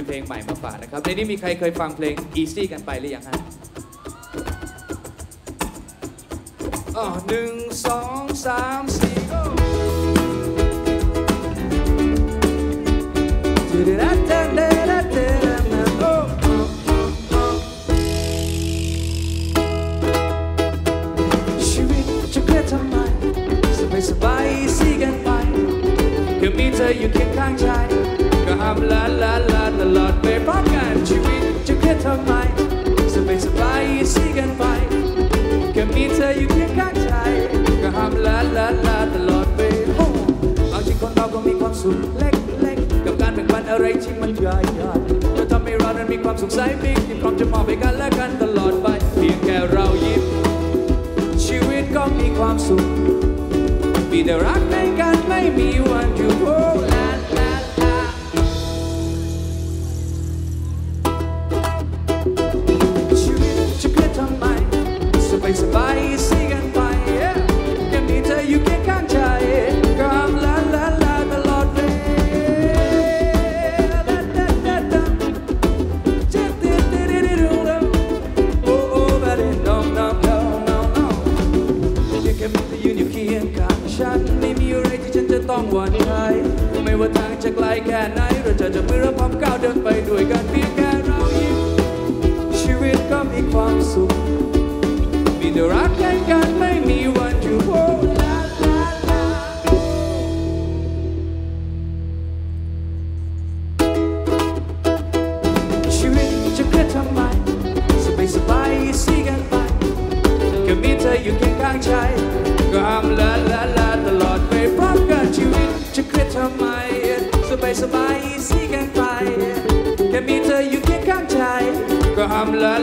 มีเพลงใหม่มาฝากนะครับ ในนี้มีใครเคยฟังเพลง Easy กันไปหรือยังฮะอ๋อหนึ่งสองสามสี่ go ชีวิตจะเครียดทำไมสบายสบายสิกันไปก็มีเธออยู่เคียงข้างใจ ห้ามลาลาลาตลอดไปพร้อมกันชีวิตจะเครียดทำไมสบายสบายสิกันไปก็มีเธออยู่เคียงข้างใจก็ห้ามลาลาลาตลอดไปโอ้เอาจริงคนเราก็มีความสุขเล็กๆกับการแบ่งปันอะไรที่มันใหญ่ๆจะทำให้เรานั้นมีความสุขใสปิ๊กที่พร้อมจะมอบให้กันและกันตลอดไปเพียงแค่เรายิ้มชีวิตก็มีความสุขมีแต่รักในกันไม่มีวันหยุด สบายสบายสิกันไปแค่มีเธออยู่เคียงข้างใจก็ห้ามลาลาลาตลอดไปลาลาลาลาลาเจ็บเจ็บเจ็บเจ็บเจ็บเจ็บโอ้โอ้ but it no no no no no เพียงแค่มีเธอยืนอยู่เคียงข้างฉันไม่มีอะไรที่ฉันจะต้องหวั่นใจไม่ว่าทางจะไกลแค่ไหนเราจะจับมือและพร้อมก้าวเดินไปด้วยกันเพียงแค่เรายิ้มชีวิตก็มีความสุข weiß, bei Siegen bei. Gemüter, you can't tie. Komm, la,